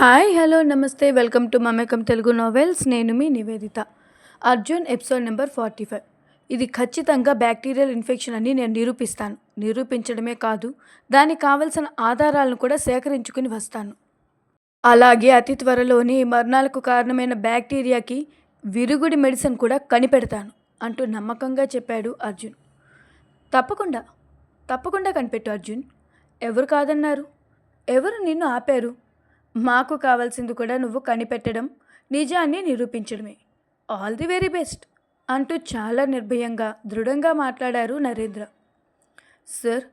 Hi hello నమస్తే. Welcome to Mamekam Telugu novels. నేను మీ Niveditha. Arjun episode number forty five. ఇది ఖచ్చితంగా bacterial infection అని నేను నిరూపిస్తాను. నిరూపించడమే కాదు దానికి కావలసిన ఆధారాలను కూడా సేకరించుకుని వస్తాను. అలాగే అతి త్వరలోనే మరణాలకు కారణమైన బ్యాక్టీరియాకి విరుగుడి మెడిసిన్ కూడా కనిపెడతాను అంటూ నమ్మకంగా చెప్పాడు అర్జున్. తప్పకుండా తప్పకుండా కనిపెట్టు అర్జున్. ఎవరు కాదన్నారు? ఎవరు నిన్ను ఆపారు? మాకు కావాల్సింది కూడా నువ్వు కనిపెట్టడం నిజాన్ని నిరూపించడమే. ఆల్ ది వెరీ బెస్ట్ అంటూ చాలా నిర్భయంగా దృఢంగా మాట్లాడారు నరేంద్ర. సార్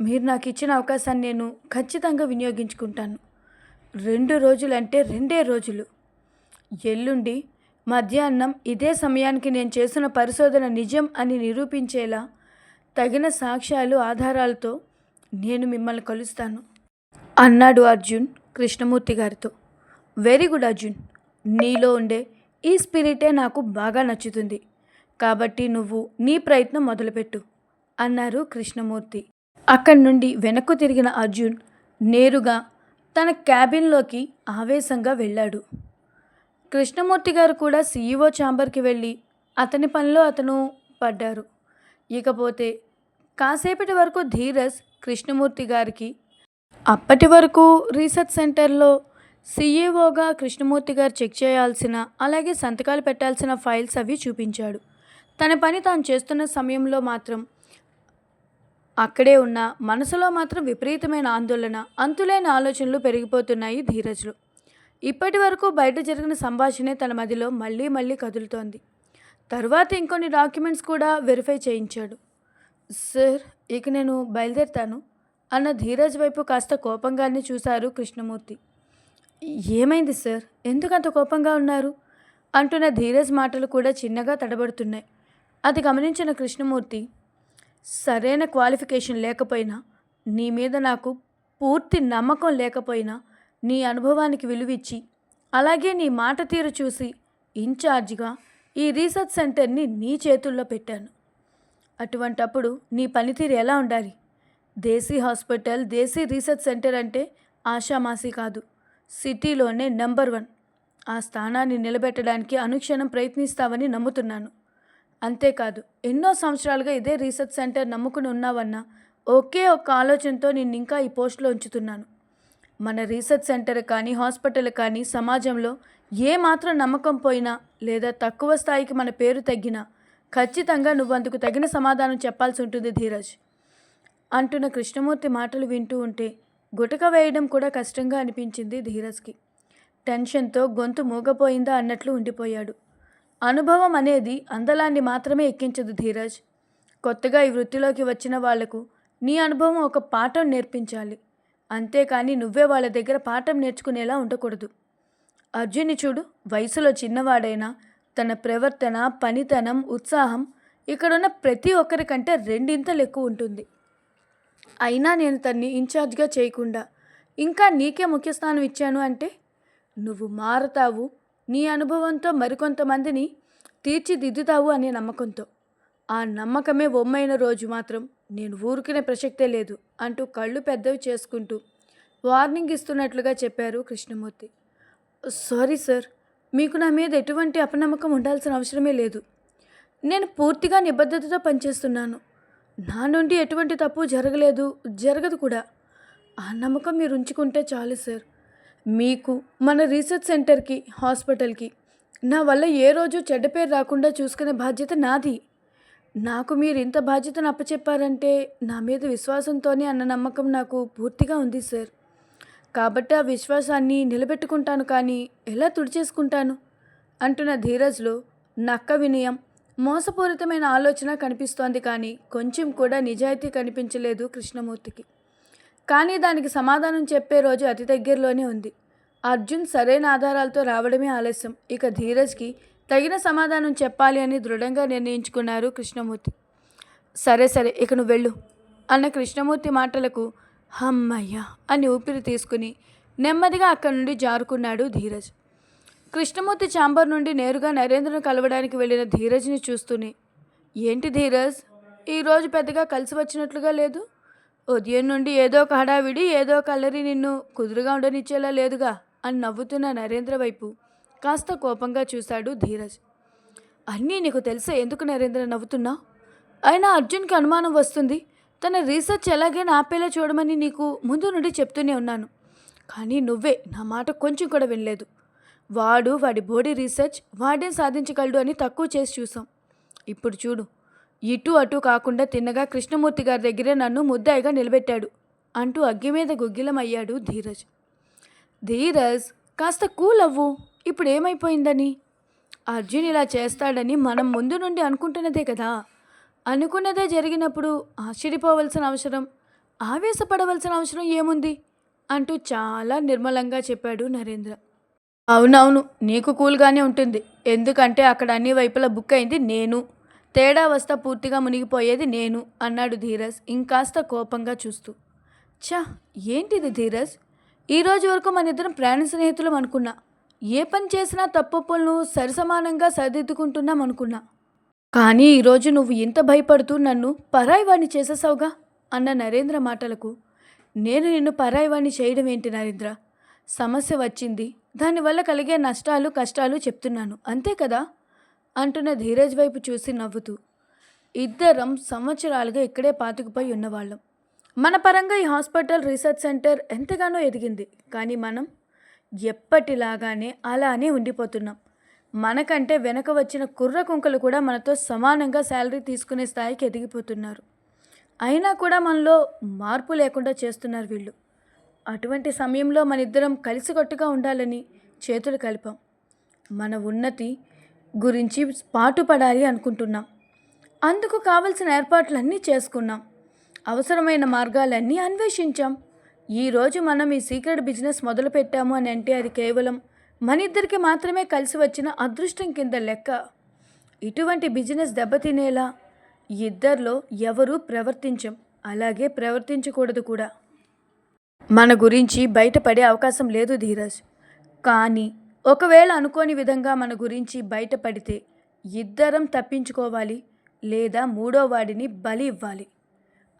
మీరు నాకు ఇచ్చిన అవకాశాన్ని నేను ఖచ్చితంగా వినియోగించుకుంటాను. రెండు రోజులంటే రెండే రోజులు. ఎల్లుండి మధ్యాహ్నం ఇదే సమయానికి నేను చేసిన పరిశోధన నిజం అని నిరూపించేలా తగిన సాక్ష్యాలు ఆధారాలతో నేను మిమ్మల్ని కలుస్తాను. అన్నాడు అర్జున్. కృష్ణమూర్తి గారితో. Very good Arjun. నీలో ఉండే ఈ స్పిరిటే నాకు బాగా నచ్చుతుంది. కాబట్టి నువ్వు నీ ప్రయత్నం మొదలుపెట్టు అన్నారు కృష్ణమూర్తి. అక్కడి నుండి వెనక్కు తిరిగిన అర్జున్ నేరుగా తన క్యాబిన్లోకి ఆవేశంగా వెళ్ళాడు. కృష్ణమూర్తి గారు కూడా సీఈఓ ఛాంబర్కి వెళ్ళి అతని పనిలో అతను పడ్డారు. ఇకపోతే కాసేపటి వరకు ధీరజ్ కృష్ణమూర్తి గారికి అప్పటి వరకు రీసెర్చ్ సెంటర్లో సీఈఓగా కృష్ణమూర్తి గారు చెక్ చేయాల్సిన అలాగే సంతకాలు పెట్టాల్సిన ఫైల్స్ అవి చూపించాడు. తన పని తాను చేస్తున్న సమయంలో మాత్రం అక్కడే ఉన్న మనసులో మాత్రం విపరీతమైన ఆందోళన అంతులేని ఆలోచనలు పెరిగిపోతున్నాయి ధీరజ్లో. ఇప్పటి వరకు బయట జరిగిన సంభాషణే తన మదిలో మళ్ళీ మళ్ళీ కదులుతోంది. తర్వాత ఇంకొన్ని డాక్యుమెంట్స్ కూడా వెరిఫై చేయించాడు. సార్ ఇక నేను బయలుదేరుతాను. అన్న ధీరజ్ వైపు కాస్త కోపంగానే చూశారు కృష్ణమూర్తి. ఏమైంది సార్? ఎందుకంత కోపంగా ఉన్నారు? అంటున్న ధీరజ్ మాటలు కూడా చిన్నగా తడబడుతున్నాయి. అది గమనించిన కృష్ణమూర్తి సరైన క్వాలిఫికేషన్ లేకపోయినా నీ మీద నాకు పూర్తి నమ్మకం లేకపోయినా నీ అనుభవానికి విలువిచ్చి అలాగే నీ మాట తీరు చూసి ఇన్ఛార్జ్గా ఈ రీసెర్చ్ సెంటర్ని నీ చేతుల్లో పెట్టాను. అటువంటప్పుడు నీ పనితీరు ఎలా ఉండాలి? దేశీ హాస్పిటల్ దేశీ రీసెర్చ్ సెంటర్ అంటే ఆషామాసి కాదు సిటీలోనే నెంబర్ వన్. ఆ స్థానాన్ని నిలబెట్టడానికి అనుక్షణం ప్రయత్నిస్తావని నమ్ముతున్నాను. అంతేకాదు ఎన్నో సంవత్సరాలుగా ఇదే రీసెర్చ్ సెంటర్ నమ్ముకుని ఉన్నావన్న ఒకే ఒక్క ఆలోచనతో నేను ఇంకా ఈ పోస్ట్లో ఉంచుతున్నాను. మన రీసెర్చ్ సెంటర్ కానీ హాస్పిటల్ కానీ సమాజంలో ఏ మాత్రం నమ్మకం పోయినా లేదా తక్కువ స్థాయికి మన పేరు తగ్గినా ఖచ్చితంగా నువ్వు అందుకు తగిన సమాధానం చెప్పాల్సి ఉంటుంది ధీరజ్. అంటున్న కృష్ణమూర్తి మాటలు వింటూ ఉంటే గుటక వేయడం కూడా కష్టంగా అనిపించింది ధీరజ్కి. టెన్షన్తో గొంతు మూగపోయిందా అన్నట్లు ఉండిపోయాడు. అనుభవం అనేది అందలాన్ని మాత్రమే ఎక్కించదు ధీరజ్. కొత్తగా ఈ వృత్తిలోకి వచ్చిన వాళ్ళకు నీ అనుభవం ఒక పాఠం నేర్పించాలి. అంతేకాని నువ్వే వాళ్ళ దగ్గర పాఠం నేర్చుకునేలా ఉండకూడదు. అర్జున్ని చూడు వయసులో చిన్నవాడైనా తన ప్రవర్తన పనితనం ఉత్సాహం ఇక్కడున్న ప్రతి ఒక్కరికంటే రెండింతలు ఎక్కువ ఉంటుంది. అయినా నేను తన్ని ఇన్ఛార్జ్గా చేయకుండా ఇంకా నీకే ముఖ్య స్థానం ఇచ్చాను అంటే నువ్వు మారతావు నీ అనుభవంతో మరికొంతమందిని తీర్చిదిద్దుతావు అనే నమ్మకంతో. ఆ నమ్మకమే ఒమ్మైన రోజు మాత్రం నేను ఊరుకునే ప్రసక్తే లేదు అంటూ కళ్ళు పెద్దవి చేసుకుంటూ వార్నింగ్ ఇస్తున్నట్లుగా చెప్పారు కృష్ణమూర్తి. సారీ సార్ మీకు నా మీద ఎటువంటి అపనమ్మకం ఉండాల్సిన అవసరమే లేదు. నేను పూర్తిగా నిబద్ధతతో పనిచేస్తున్నాను. నా నుండి ఎటువంటి తప్పు జరగలేదు జరగదు కూడా. ఆ నమ్మకం మీరు ఉంచుకుంటే చాలు సార్. మీకు మన రీసెర్చ్ సెంటర్కి హాస్పిటల్కి నా వల్ల ఏ రోజు చెడ్డ పేరు రాకుండా చూసుకునే బాధ్యత నాది. నాకు మీరు ఇంత బాధ్యతను అప్పచెప్పారంటే నా మీద విశ్వాసంతోనే అన్న నమ్మకం నాకు పూర్తిగా ఉంది సార్. కాబట్టి ఆ విశ్వాసాన్ని నిలబెట్టుకుంటాను కానీ ఎలా తుడిచేసుకుంటాను? అంటున్న ధీరజ్లో నక్క వినయం మోసపూరితమైన ఆలోచన కనిపిస్తోంది కానీ కొంచెం కూడా నిజాయితీ కనిపించలేదు కృష్ణమూర్తికి. కానీ దానికి సమాధానం చెప్పే రోజు అతి దగ్గరలోనే ఉంది. అర్జున్ సరైన ఆధారాలతో రావడమే ఆలస్యం. ఇక ధీరజ్కి తగిన సమాధానం చెప్పాలి అని దృఢంగా నిర్ణయించుకున్నారు కృష్ణమూర్తి. సరే సరే ఇక నువ్వు వెళ్ళు అన్న కృష్ణమూర్తి మాటలకు హమ్మయ్య అని ఊపిరి తీసుకుని నెమ్మదిగా అక్కడి నుండి జారుకున్నాడు ధీరజ్. కృష్ణమూర్తి ఛాంబర్ నుండి నేరుగా నరేంద్రను కలవడానికి వెళ్ళిన ధీరజ్ని చూస్తూనే ఏంటి ధీరజ్? ఈరోజు పెద్దగా కలిసి వచ్చినట్లుగా లేదు. ఉదయం నుండి ఏదో ఒక హడావిడి ఏదో ఒక అల్లరి నిన్ను కుదురుగా ఉండనిచ్చేలా లేదుగా అని నవ్వుతున్న నరేంద్ర వైపు కాస్త కోపంగా చూశాడు ధీరజ్. అన్నీ నీకు తెలిసే ఎందుకు నరేంద్ర నవ్వుతున్నా? అయినా అర్జున్కి అనుమానం వస్తుంది. తన రీసెర్చ్ ఎలాగైనా ఆపేలా చూడమని నీకు ముందు నుండి చెప్తూనే ఉన్నాను. కానీ నువ్వే నా మాట కొంచెం కూడా వినలేదు. వాడు వాడి బోడీ రీసెర్చ్ వాడే సాధించగలడు అని తక్కువ చేసి చూసాం. ఇప్పుడు చూడు ఇటు అటు కాకుండా తిన్నగా కృష్ణమూర్తి గారి దగ్గరే నన్ను ముద్దాయిగా నిలబెట్టాడు అంటూ అగ్గి మీద గుగ్గిలమయ్యాడు ధీరజ్. ధీరజ్ కాస్త కూల్ అవ్వు ఇప్పుడు ఏమైపోయిందని? అర్జున్ ఇలా చేస్తాడని మనం ముందు నుండి అనుకుంటున్నదే కదా. అనుకున్నదే జరిగినప్పుడు ఆశ్చర్యపోవలసిన అవసరం ఆవేశపడవలసిన అవసరం ఏముంది? అంటూ చాలా నిర్మలంగా చెప్పాడు నరేంద్ర. అవునవును నీకు కూల్గానే ఉంటుంది. ఎందుకంటే అక్కడ అన్ని వైపులా బుక్ అయింది నేను. తేడా వస్తా పూర్తిగా మునిగిపోయేది నేను అన్నాడు ధీరజ్ ఇంకాస్త కోపంగా చూస్తూ. ఛా ఏంటిది ధీరజ్? ఈ రోజు వరకు మన ఇద్దరం ప్రాణ స్నేహితులం అనుకున్నా. ఏ పని చేసినా తప్పొప్పులను సరిసమానంగా సరిదిద్దుకుంటున్నాం అనుకున్నా. కానీ ఈరోజు నువ్వు ఇంత భయపడుతూ నన్ను పరాయివాణ్ణి చేసేసావుగా? అన్న నరేంద్ర మాటలకు. నేను నిన్ను పరాయివాణ్ణి చేయడం ఏంటి నరేంద్ర? సమస్య వచ్చింది. దానివల్ల కలిగే నష్టాలు కష్టాలు చెప్తున్నాను. అంతే కదా? అంటున్న ధీరజ్ వైపు చూసి నవ్వుతూ. ఇద్దరం సంవత్సరాలుగా ఇక్కడే పాతుకుపోయి ఉన్నవాళ్ళం. మన పరంగా ఈ హాస్పిటల్ రీసెర్చ్ సెంటర్ ఎంతగానో ఎదిగింది. కానీ మనం ఎప్పటిలాగానే అలానే ఉండిపోతున్నాం. మనకంటే వెనక వచ్చిన కుర్ర కుంకలు కూడా మనతో సమానంగా శాలరీ తీసుకునే స్థాయికి ఎదిగిపోతున్నారు. అయినా కూడా మనలో మార్పు లేకుండా చేస్తున్నారు వీళ్ళు. అటువంటి సమయంలో మన ఇద్దరం కలిసికట్టుగా ఉండాలని చేతులు కలిపాం. మన ఉన్నతి గురించి పాటుపడాలి అనుకుంటున్నాం. అందుకు కావలసిన ఏర్పాట్లన్నీ చేసుకున్నాం. అవసరమైన మార్గాలన్నీ అన్వేషించాం. ఈరోజు మనం ఈ సీక్రెట్ బిజినెస్ మొదలు పెట్టాము అని అంటే అది కేవలం మన ఇద్దరికి మాత్రమే కలిసి వచ్చిన అదృష్టం కింద లెక్క. ఇటువంటి బిజినెస్ దెబ్బతినేలా ఇద్దరిలో ఎవరూ ప్రవర్తించం. అలాగే ప్రవర్తించకూడదు కూడా. మన గురించి బయటపడే అవకాశం లేదు ధీరజ్. కానీ ఒకవేళ అనుకోని విధంగా మన గురించి బయటపడితే ఇద్దరం తప్పించుకోవాలి లేదా మూడో వాడిని బలి ఇవ్వాలి.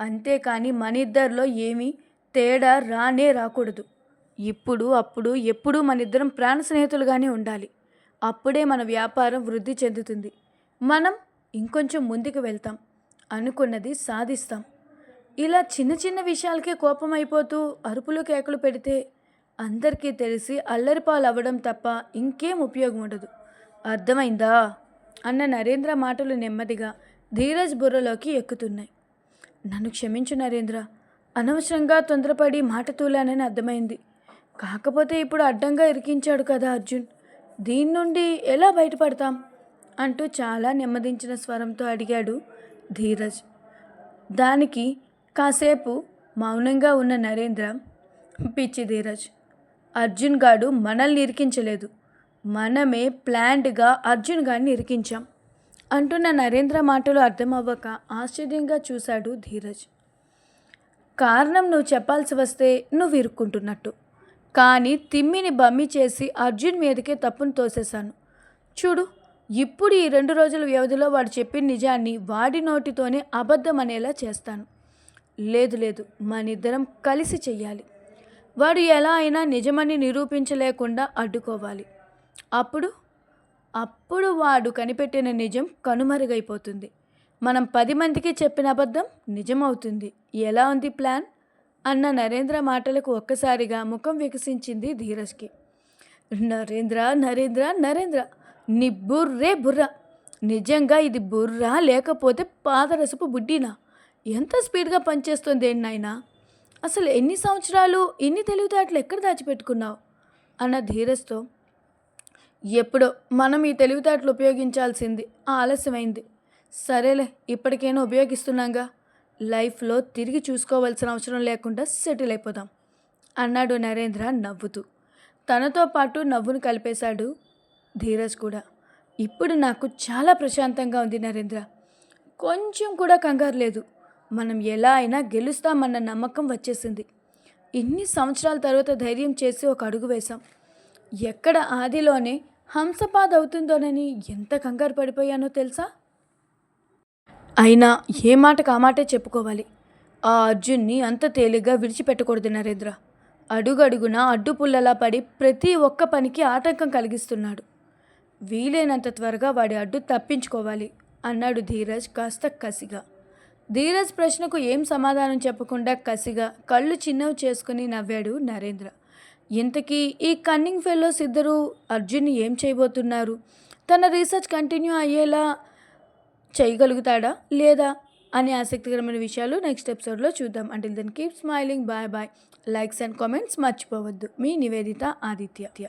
అంతేకాని మన ఇద్దరిలో ఏమీ తేడా రానే రాకూడదు. ఇప్పుడు అప్పుడు ఎప్పుడూ మన ఇద్దరం ప్రాణ స్నేహితులుగానే ఉండాలి. అప్పుడే మన వ్యాపారం వృద్ధి చెందుతుంది. మనం ఇంకొంచెం ముందుకు వెళ్తాం. అనుకున్నది సాధిస్తాం. ఇలా చిన్న చిన్న విషయాలకే కోపం అయిపోతూ అరుపులు కేకలు పెడితే అందరికీ తెలిసి అల్లరిపాలు అవ్వడం తప్ప ఇంకేం ఉపయోగం ఉండదు. అర్థమైందా? అన్న నరేంద్ర మాటలు నెమ్మదిగా ధీరజ్ బుర్రలోకి ఎక్కుతున్నాయి. నన్ను క్షమించు నరేంద్ర. అనవసరంగా తొందరపడి మాట తూలానని అర్థమైంది. కాకపోతే ఇప్పుడు అడ్డంగా ఇరికించాడు కదా అర్జున్. దీని నుండి ఎలా బయటపడతాం? అంటూ చాలా నెమ్మదించిన స్వరంతో అడిగాడు ధీరజ్. దానికి కాసేపు మౌనంగా ఉన్న నరేంద్ర పిచ్చి ధీరజ్ అర్జున్ గాడు మనల్ని ఇరికించలేదు. మనమే ప్లాంట్గా అర్జున్ గారిని ఇరికించాం అంటున్న నరేంద్ర మాటలు అర్థమవ్వక ఆశ్చర్యంగా చూశాడు ధీరజ్. కారణం నువ్వు చెప్పాల్సి వస్తే నువ్వు ఇరుక్కుంటున్నట్టు. కానీ తిమ్మిని బమ్మి చేసి అర్జున్ మీదకే తప్పును తోసేశాను. చూడు ఇప్పుడు ఈ రెండు రోజుల వ్యవధిలో వాడు చెప్పిన నిజాన్ని వాడి నోటితోనే అబద్ధం అనేలా చేస్తాను. లేదు లేదు. మనిద్దరం కలిసి చెయ్యాలి. వాడు ఎలా అయినా నిజమని నిరూపించలేకుండా అడ్డుకోవాలి. అప్పుడు అప్పుడు వాడు కనిపెట్టిన నిజం కనుమరుగైపోతుంది. మనం పది మందికి చెప్పిన అబద్ధం నిజమవుతుంది. ఎలా ఉంది ప్లాన్? అన్న నరేంద్ర మాటలకు ఒక్కసారిగా ముఖం వికసించింది ధీరజ్కి. నరేంద్ర నరేంద్ర నరేంద్ర. నీ బుర్రే బుర్ర. నిజంగా ఇది బుర్రా లేకపోతే పాదరసపు బుడ్డినా? ఎంత స్పీడ్గా పనిచేస్తుంది ఏంటి నాయనా? అసలు ఎన్ని సంవత్సరాలు ఎన్ని తెలివితేటలు ఎక్కడ దాచిపెట్టుకున్నావు? అన్న ధీరజ్తో ఎప్పుడో మనం ఈ తెలివితేటలు ఉపయోగించాల్సింది ఆలస్యమైంది. సరేలే ఇప్పటికైనా ఉపయోగిస్తున్నాగా? లైఫ్లో తిరిగి చూసుకోవాల్సిన అవసరం లేకుండా సెటిల్ అయిపోదాం అన్నాడు నరేంద్ర నవ్వుతూ. తనతో పాటు నవ్వును కలిపేశాడు ధీరజ్ కూడా. ఇప్పుడు నాకు చాలా ప్రశాంతంగా ఉంది నరేంద్ర. కొంచెం కూడా కంగారు లేదు. మనం ఎలా అయినా గెలుస్తామన్న నమ్మకం వచ్చేసింది. ఇన్ని సంవత్సరాల తర్వాత ధైర్యం చేసి ఒక అడుగు వేశాం. ఎక్కడ ఆదిలోనే హంసపాద్ అవుతుందోనని ఎంత కంగారు పడిపోయానో తెలుసా? అయినా ఏ మాటకు ఆ మాటే చెప్పుకోవాలి. ఆ అర్జున్ని అంత తేలిగ్గా విడిచిపెట్టకూడదు నరేంద్ర. అడుగడుగున అడ్డుపుల్లలా పడి ప్రతి ఒక్క పనికి ఆటంకం కలిగిస్తున్నాడు. వీలైనంత త్వరగా వాడి అడ్డు తప్పించుకోవాలి అన్నాడు ధీరజ్ కాస్త కసిగా. ధీరజ్ ప్రశ్నకు ఏం సమాధానం చెప్పకుండా కసిగా కళ్ళు చిన్నవి చేసుకుని నవ్వాడు నరేంద్ర. ఇంతకీ ఈ కన్నింగ్ ఫెలోస్ ఇద్దరు అర్జున్ ఏం చేయబోతున్నారు? తన రీసెర్చ్ కంటిన్యూ అయ్యేలా చేయగలుగుతాడా లేదా అనే ఆసక్తికరమైన విషయాలు నెక్స్ట్ ఎపిసోడ్లో చూద్దాం. అంటే then keep smiling bye bye likes and comments మర్చిపోవద్దు. మీ నివేదిత ఆదిత్య.